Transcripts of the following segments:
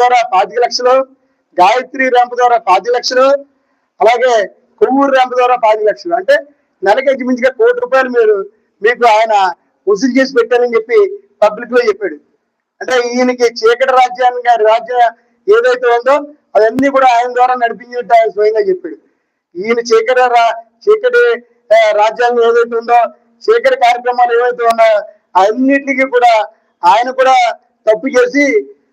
ద్వారా పాతిక లక్షలు గాయత్రి ర్యాంప్ ద్వారా పాతిక లక్షలు అలాగే కొవ్వూరు ర్యాంప్ ద్వారా పాతిక లక్షలు. అంటే నెలకి మించిగా కోటి రూపాయలు మీరు మీకు ఆయన వసూలు చేసి పెట్టారని చెప్పి పబ్లిక్లో చెప్పాడు. అంటే ఈయనకి చీకటి రాజ్యాన్ని గారి ఏదైతే ఉందో అవన్నీ కూడా ఆయన ద్వారా నడిపించినట్టు ఆయన స్వయంగా చెప్పాడు. ఈయన చీకటి రా- చీకటి రాజ్యాంగం ఏదైతే ఉందో చీకటి కార్యక్రమాలు ఏవైతే ఉన్నాయో అన్నిటికీ కూడా ఆయన కూడా తప్పు చేసి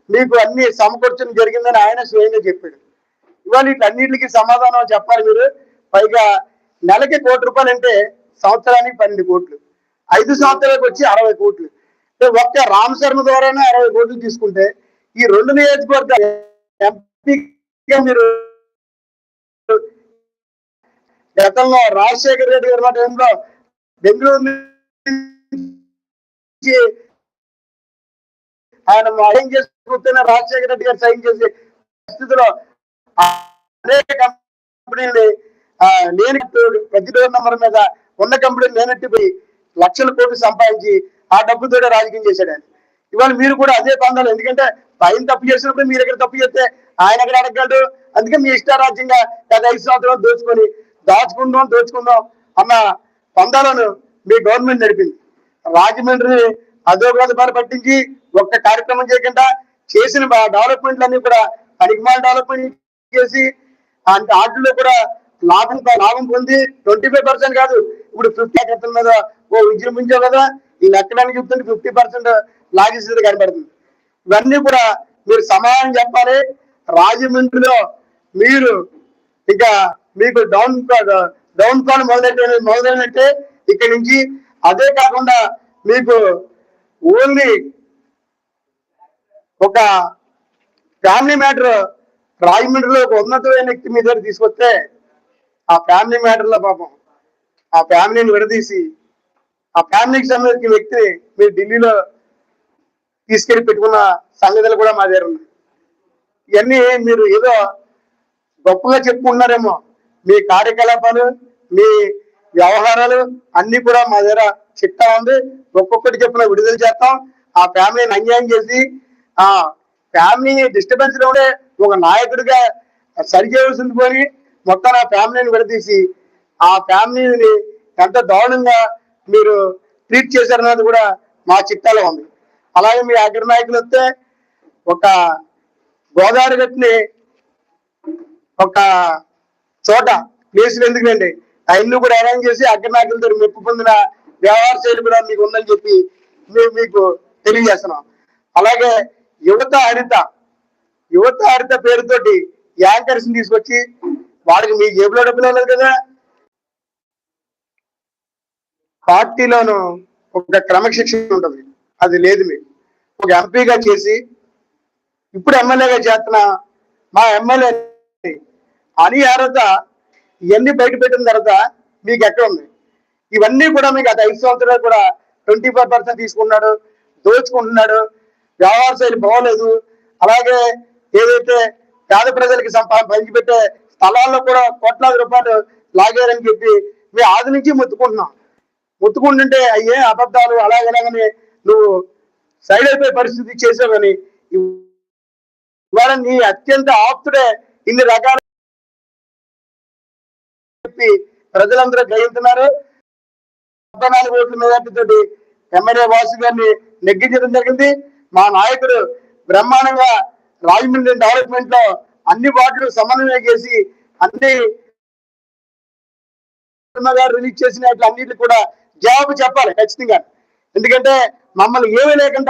మీకు అన్ని సమకూర్చడం జరిగిందని ఆయన స్వయంగా చెప్పాడు. ఇవాళ వీటన్నిటికి సమాధానం చెప్పాలి మీరు. పైగా నెలకి కోటి రూపాయలు అంటే సంవత్సరానికి పన్నెండు కోట్లు. ఐదు సంవత్సరాలకు వచ్చి అరవై కోట్లు. అంటే ఒక్క రామ్ శర్మ ద్వారానే అరవై కోట్లు తీసుకుంటే ఈ రెండు నియోజకవర్గ ఎంపీగా మీరు గతంలో రాజశేఖర్ రెడ్డి గారి టైంలో బెంగళూరు నుంచి ఆయన సైన్ చేసుకుంటేనే రాజశేఖర రెడ్డి గారు సైన్ చేసే పరిస్థితిలో అనేక కంపెనీలు లేని ప్రతి డోర్ నంబర్ మీద ఉన్న కంపెనీలు లేనట్టుపోయి లక్షల కోట్లు సంపాదించి ఆ డబ్బుతో రాజకీయం చేశాడు ఆయన. ఇవాళ మీరు కూడా అదే పందాలు ఎందుకంటే పైన తప్పు చేసినప్పుడు మీరు ఎక్కడ తప్పు చేస్తే ఆయన ఎక్కడ అడగలడు అందుకే మీ ఇష్టారాజ్యంగా గత ఐదు సంవత్సరాలు దోచుకొని దాచుకుందాం దోచుకుందాం అన్న పందాలను మీ గవర్నమెంట్ నడిపింది. రాజమండ్రి అధోగతి బాధ పట్టించి ఒక్క కార్యక్రమం చేయకుండా చేసిన డెవలప్మెంట్లు అన్ని కూడా పనికిమాల డెవలప్మెంట్ చేసి అంటే వాటిలో కూడా లాభం లాభం పొంది ట్వంటీ ఫైవ్ పర్సెంట్ కాదు. ఇప్పుడు ఫిఫ్టీ క్రితం మీద ఓ విజృంభించావు కదా ఈ లెక్కడానికి చెప్తుంటే ఫిఫ్టీ పర్సెంట్ లాగేసేది కనబడుతుంది. ఇవన్నీ కూడా మీరు సమాధానం చెప్పాలి. రాజమండ్రిలో మీరు ఇక మీకు డౌన్ డౌన్ ఫాల్ మొదలైన మొదలైనట్టే ఇక్కడి నుంచి. అదే కాకుండా మీకు ఓన్లీ ఒక ఫ్యామిలీ మ్యాటర్ రాజమండ్రిలో ఒక ఉన్నతమైన వ్యక్తి మీ దగ్గర తీసుకొస్తే ఆ ఫ్యామిలీ మ్యాటర్లో పాపం ఆ ఫ్యామిలీని విడదీసి ఆ ఫ్యామిలీకి సంబంధించిన వ్యక్తిని మీరు ఢిల్లీలో తీసుకెళ్ళి పెట్టుకున్న సంగతులు కూడా మా దగ్గర ఉన్నాయి. ఇవన్నీ మీరు ఏదో గొప్పగా చెప్పుకుంటున్నారేమో. మీ కార్యకలాపాలు మీ వ్యవహారాలు అన్ని కూడా మా దగ్గర చిట్టా ఉంది. ఒక్కొక్కటి చెప్పిన విడుదల చేస్తాం. ఆ ఫ్యామిలీని అన్యాయం చేసి ఆ ఫ్యామిలీ డిస్టర్బెన్స్లో ఉండే ఒక నాయకుడిగా సరిచేయవలసింది పోయి పోని మొత్తం ఆ ఫ్యామిలీని విడదీసి ఆ ఫ్యామిలీని ఎంత దారుణంగా మీరు ట్రీట్ చేశారన్నది కూడా మా చిట్టాలో ఉంది. అలాగే మీ అగ్ర నాయకులు వస్తే ఒక గోదావరి గట్టిని ఒక చోట ప్లేసులు ఎందుకండి కూడా అరేంజ్ చేసి అగ్రనాయకులతో మెప్పు పొందిన వ్యవహార శైలి కూడా మీకు ఉందని చెప్పి మేము మీకు తెలియజేస్తున్నాం అలాగే యువత హరిత యువత హరిత పేరుతోటి యాంకర్స్ తీసుకొచ్చి వాడికి మీ జేబులో డబ్బులు లేదు కదా పార్టీలోను ఒక క్రమశిక్షణ ఉంటుంది అది లేదు మీకు ఒక ఎంపీగా చేసి ఇప్పుడు ఎమ్మెల్యేగా చేస్తున్న మా ఎమ్మెల్యే అని అర్హత ఇవన్నీ బయట పెట్టిన తర్వాత మీకు ఎక్కడ ఉంది? ఇవన్నీ కూడా మీకు గత ఐదు సంవత్సరాలు కూడా ట్వంటీ ఫైవ్ పర్సెంట్ తీసుకున్నాడు దోచుకుంటున్నాడు వ్యవహార శైలి బాగోలేదు. అలాగే ఏదైతే పేద ప్రజలకి సంపా పంచిపెట్టే స్థలాల్లో కూడా కోట్లాది రూపాయలు లాగారని చెప్పి మేము ఆది నుంచి ముత్తుకుంటున్నాం. ముత్తుకుంటుంటే అయ్యే అబద్ధాలు అలాగేలాగని నువ్వు సైడ్ అయిపోయే పరిస్థితి చేసావు కానీ ఇవాళ నీ అత్యంత ఆప్తుడే ఇన్ని రకాల ప్రజలందరూ గ్రహిస్తున్నారు డెబ్బై నాలుగు ఓట్ల మెజార్టీతోటి ఎమ్మెల్యే వాసు గారిని నెగ్గించడం జరిగింది. మా నాయకుడు బ్రహ్మాండంగా రాజమండ్రి డెవలప్మెంట్లో అన్ని వార్డులు సమన్వయం చేసి అన్ని గారు రిలీజ్ చేసిన అన్నిటి కూడా జవాబు చెప్పాలి ఖచ్చితంగా. ఎందుకంటే మమ్మల్ని ఏమీ లేకుండా